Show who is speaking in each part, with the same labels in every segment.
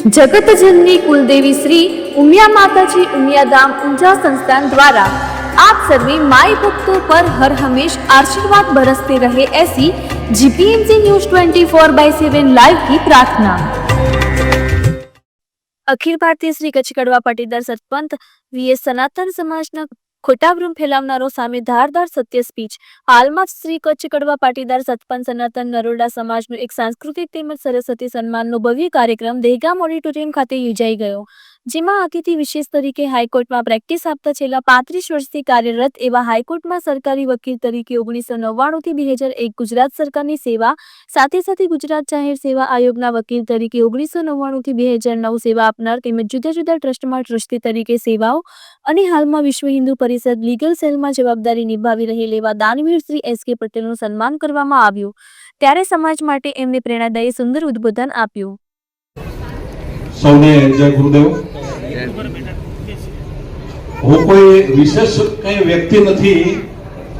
Speaker 1: જગતજનની કુલદેવી શ્રી ઉમિયા માતાજી ઉમિયાધામ ઊંઝા સંસ્થાન દ્વારા આપ સર્વે માય ભક્તો પર હર હંમેશ આશીર્વાદ બરસતે રહે એસી GPMC news twenty four by seven live કી પ્રાર્થના. અખિલ ભારતીય શ્રી કચ્છ કડવા પાટીદાર સરપંચ વીએસ સનાતન સમાજના ખોટા ભ્રમ ફેલાવનારો સામે ધારદાર સત્ય સ્પીચ. હાલમાં શ્રી કચ્છ કડવા પાટીદાર સતપંચ સનાતન નરોડા સમાજનું એક સાંસ્કૃતિક તેમજ સરસ્વતી સન્માનનો ભવ્ય કાર્યક્રમ દહેગામ ઓડિટોરિયમ ખાતે યોજાઈ ગયો. જેમાં અતિથિ વિશેષ તરીકે હાઈકોર્ટમાં પ્રેક્ટિસ આપતા છેલ્લા પાંત્રીસ વર્ષથી કાર્યરત એવા હાઈકોર્ટમાં સરકારી વકીલ તરીકે ઓગણીસો નવ્વાણુંથી બે હજાર એક ગુજરાત સરકારની સેવા, સાથે સાથે ગુજરાત જાહેર સેવા આયોગના વકીલ તરીકે ઓગણીસો નવ્વાણુંથી બે હજાર નવ સેવા આપનાર તેમજ જુદા જુદા ટ્રસ્ટમાં ટ્રસ્ટી તરીકે સેવાઓ અને હાલમાં વિશ્વ હિન્દુ પરિષદ લીગલ સેલમાં જવાબદારી નિભાવી રહેલ એવા દાનવીર શ્રી એસ કે પટેલનું સન્માન કરવામાં આવ્યું. ત્યારે સમાજ માટે એમને પ્રેરણાદાયી સુંદર ઉદ્બોધન આપ્યું.
Speaker 2: સૌને જય ગુરુદેવ. હું કોઈ વિશેષ કઈ વ્યક્તિ નથી,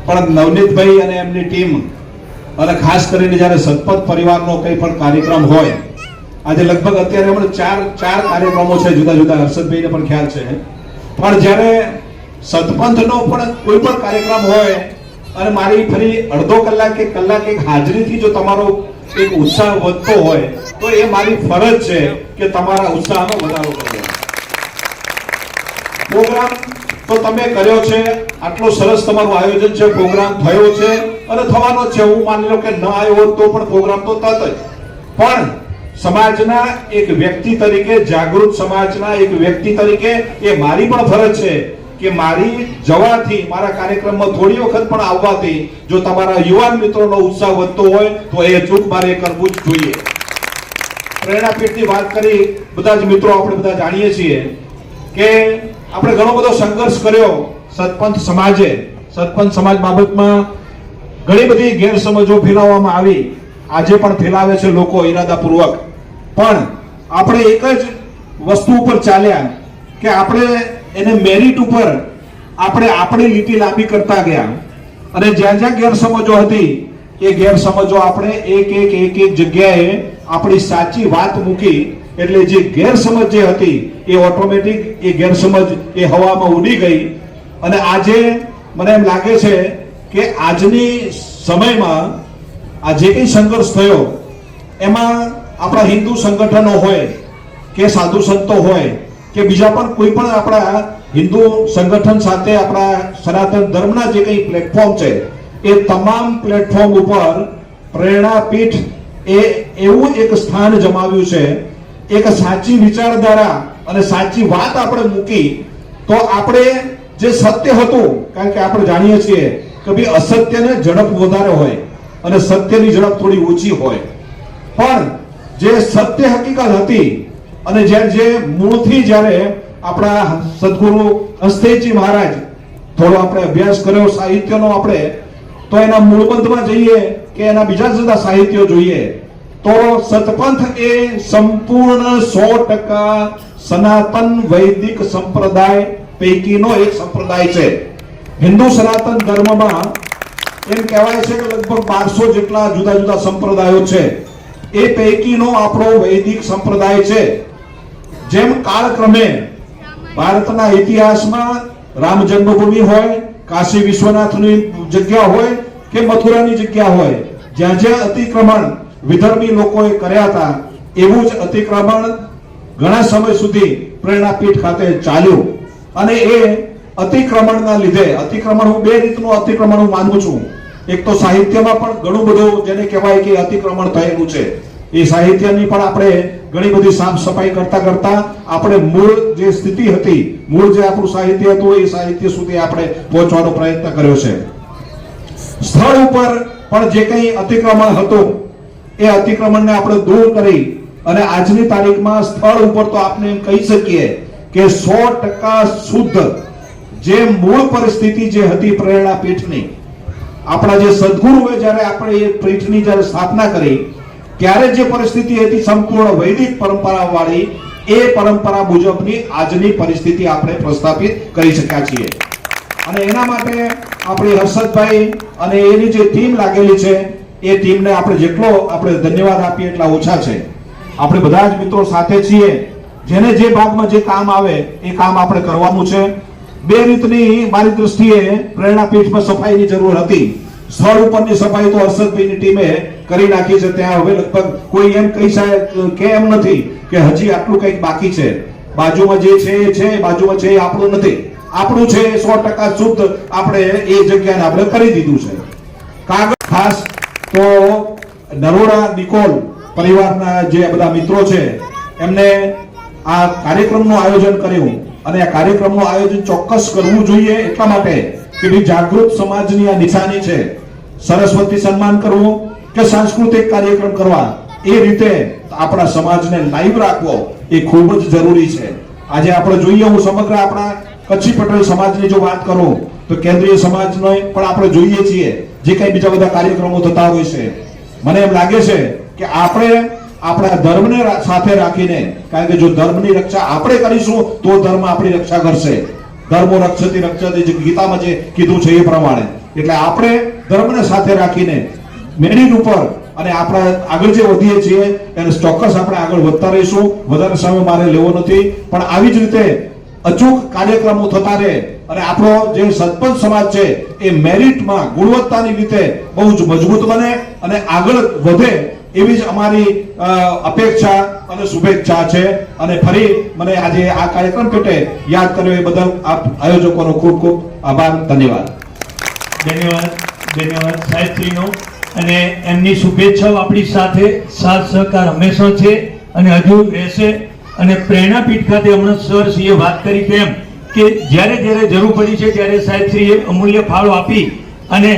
Speaker 2: પણ નવનીતભાઈ અને એમની ટીમ, અને ખાસ કરીને જ્યારે સતપથ પરિવારનો કંઈ પણ કાર્યક્રમ હોય, આજે લગભગ અત્યારે હમણાં ચાર ચાર કાર્યક્રમો છે જુદા જુદા, હર્ષદભાઈને પણ ખ્યાલ છે. પણ જ્યારે સતપંથનો પણ કોઈ પણ કાર્યક્રમ હોય અને મારી ફરી અડધો કલાક કે કલાક એક હાજરીથી જો તમારો એક ઉત્સાહ વધતો હોય, તો એ મારી ફરજ છે કે તમારા ઉત્સાહનો વધારો કરવો. પ્રોગ્રામ તો તમે કર્યો છે, આટલો સરસ તમારું આયોજન છે, પ્રોગ્રામ થયો છે, અને થવાનો છે. હું માની લો કે ન આવ્યો હોત તો પણ પ્રોગ્રામ તો થત જ. પણ સમાજના એક વ્યક્તિ તરીકે, જાગૃત સમાજના એક વ્યક્તિ તરીકે એ મારી પણ ફરજ છે કે મારી જવાથી, મારા કાર્યક્રમમાં થોડી વખત પણ આવવાથી જો તમારા યુવાન મિત્રોનો ઉત્સાહ વધતો હોય, તો એ ચૂક મારે કરવું જ જોઈએ. પ્રેરણાપીઠની વાત કરી, બધા જ મિત્રો આપણે બધા જાણીએ છીએ કે આપણે ઘણો બધો સંઘર્ષ કર્યો સતપંથ સમાજે. સતપંથ સમાજ બાબતમાં ઘણી બધી ગેરસમજો ફેલાવવામાં આવી. આજે પણ ફેલાવે છે લોકો ઈરાદાપૂર્વક. પણ આપણે એક જ વસ્તુ ઉપર ચાલ્યા કે આપણે એને મેરિટ ઉપર આપણે આપણી લીટી લાંબી કરતા ગયા. અને જ્યાં જ્યાં ગેરસમજો હતી, એ ગેરસમજો આપણે એક એક એક એક જગ્યાએ આપણી સાચી વાત મૂકી. એટલે જે ગેરસમજ જે હતી, એ ઓટોમેટિક એ ગેરસમજ એ હવામાં ઉડી ગઈ. અને આજે મને એમ લાગે છે કે આજની સમયમાં, આ જે કંઈ સંઘર્ષ થયો, એમાં આપણા હિન્દુ સંગઠનો હોય કે સાધુ સંતો હોય કે બીજા પણ કોઈ પણ આપણા હિન્દુ સંગઠન સાથે આપણા સનાતન ધર્મના જે કંઈ પ્લેટફોર્મ છે, એ તમામ પ્લેટફોર્મ ઉપર પ્રેરણાપીઠ એ એવું એક સ્થાન જમાવ્યું છે, એક સાચી વિચારધારા અને સાચી વાત આપણે મૂકી, તો આપણે જે સત્ય હતું, કારણ કે આપણે જાણીએ છીએ કે ભાઈ અસત્યને ઝડપ વધારે હોય અને સત્યની ઝડપ થોડી ઓછી હોય. પણ જે સત્ય હકીકત હતી અને જ્યારે જે મૂળથી જ્યારે આપણા સદગુરુ હસ્તેજી મહારાજ, થોડો આપણે અભ્યાસ કર્યો, સાહિત્યનો આપણે, તો એના મૂળબંધમાં જઈએ કે એના બીજા જુદા સાહિત્યો જોઈએ, તો સતપંથ એ સંપૂર્ણ સો ટકા સનાતન વૈદિક સંપ્રદાય પૈકીનો એક સંપ્રદાય છે. હિન્દુ સનાતન ધર્મમાં એમ કહેવાય છે કે લગભગ બારસો જેટલા જુદા જુદા સંપ્રદાયો છે. એ પૈકીનો આપણો વૈદિક સંપ્રદાય છે. જેમ કાળક્રમે ભારતના ઇતિહાસમાં રામ જન્મભૂમિ હોય, કાશી વિશ્વનાથની જગ્યા હોય કે મથુરાની જગ્યા હોય, જ્યાં જ્યાં અતિક્રમણ વિધર્મી લોકોએ કર્યા હતા, એવું જ અતિક્રમણ ઘણા સમય સુધી પ્રેરણાપીઠ ખાતે ચાલ્યું. અને એ અતિક્રમણના લીધે, અતિક્રમણ હું બે રીતનું અતિક્રમણ હું માનું છું. એક તો સાહિત્યમાં પણ ઘણું બધું જેને કહેવાય કે અતિક્રમણ થયેલું છે. એ સાહિત્યની પણ આપણે ઘણી બધી સાફ સફાઈ કરતા કરતા આપણે મૂળ જે સ્થિતિ હતી, મૂળ જે આપણું સાહિત્ય હતું, એ સાહિત્ય સુધી આપણે પહોંચવાનો પ્રયત્ન કર્યો છે. સ્થળ ઉપર પણ જે કંઈ અતિક્રમણ હતું, એ અતિક્રમણને આપણે દૂર કરી અને આજની તારીખમાં સ્થળ ઉપર તો આપણે એમ કહી શકીએ કે સો ટકા શુદ્ધ જે મૂળ પરિસ્થિતિ જે હતી પ્રેરણા પીઠની. આપણા જે સદગુરુએ જ્યારે આપણે એ પીઠની જ્યારે સ્થાપના કરી ત્યારે જે પરિસ્થિતિ હતી સંપૂર્ણ વૈદિક પરંપરા વાળી એ પરંપરા મુજબની આજની પરિસ્થિતિ આપણે પ્રસ્થાપિત કરી શક્યા છીએ. અને એના માટે આપણી હર્ષદભાઈ અને એની જે ટીમ લાગેલી છે, એ ટીમને આપણે જેટલો આપણે ધન્યવાદ આપીએ એટલા ઓછા છે. આપણે બધા જ મિત્રો સાથે છીએ. જેને જે ભાગમાં જે કામ આવે, એ કામ આપણે કરવાનું છે. બે રીતની મારી દૃષ્ટિએ પ્રેરણાપીઠમાં સફાઈની જરૂર હતી. સ્થળ ઉપરની સફાઈ તો હર્ષદભાઈની ટીમે કરી નાખી છે ત્યાં હવે લગભગ કોઈ એમ કહી શકે કે એમ નથી કે હજી આટલું કંઈક બાકી છે. બાજુમાં જે છે એ છે, બાજુમાં છે એ આપણું નથી. આપણું છે એ સો ટકા શુદ્ધ. આપણે એ જગ્યાને આપણે કરી દીધું છે. કાગળ ખાસ તો નરોડા નિકોલ પરિવારના જે બધા મિત્રો છે, એમને આ કાર્યક્રમનું આયોજન કર્યું અને આ કાર્યક્રમનું આયોજન ચોક્કસ કરવું જોઈએ એટલા માટે કે જાગૃત સમાજની આ નિશાની છે. સરસ્વતી સન્માન કરવું કે સાંસ્કૃતિક કાર્યક્રમ કરવા, એ રીતે આપણા સમાજને લાઈવ રાખવો એ ખૂબ જ જરૂરી છે. આજે આપણે જોઈએ, હું સમગ્ર આપણા કચ્છી પટેલ સમાજની જો વાત કરું, તો કેન્દ્રીય સમાજનો પણ આપણે જોઈએ છીએ, જે કઈ બીજા બધા કાર્યક્રમો થતા હોય છે. મને એમ લાગે છે કે આપણે આપણા ધર્મને સાથે રાખીને, કારણ કે જો ધર્મની રક્ષા આપણે કરીશું, તો ધર્મ આપણી રક્ષા કરશે. ધર્મો રક્ષતી રક્ષતી જે ગીતામાં જે કીધું છે એ પ્રમાણે. એટલે આપણે ધર્મને સાથે રાખીને મેરિટ ઉપર અને આપણે આગળ જે વધીએ છીએ, એને ચોક્કસ આપણે આગળ વધતા રહીશું. વધારે સમય મારે લેવો નથી. પણ આવી જ રીતે અચૂક કાર્યક્રમો થતા રહે અને આપણો જે સરપંચ સમાજ છે, એ મેરિટમાં ગુણવત્તાની રીતે બહુ જ મજબૂત બને અને આગળ વધે એવી જ અમારી અપેક્ષા અને શુભેચ્છા છે. અને ફરી મને આજે આ કાર્યક્રમ પેટે યાદ કર્યો એ બદલ આપ આયોજકોનો ખૂબ ખૂબ આભાર. ધન્યવાદ.
Speaker 3: ધન્યવાદ. ધન્યવાદ. સાહેબશ્રીનો અને એમની શુભેચ્છાઓ આપણી સાથે, સાથ સહકાર હંમેશા છે અને હજુ રહેશે. અને પ્રેરણાપીઠ ખાતે હમણાં સર શ્રીએ વાત કરી તેમ કે જ્યારે જ્યારે જરૂર પડી છે ત્યારે સાહેબશ્રીએ અમૂલ્ય ફાળો આપી અને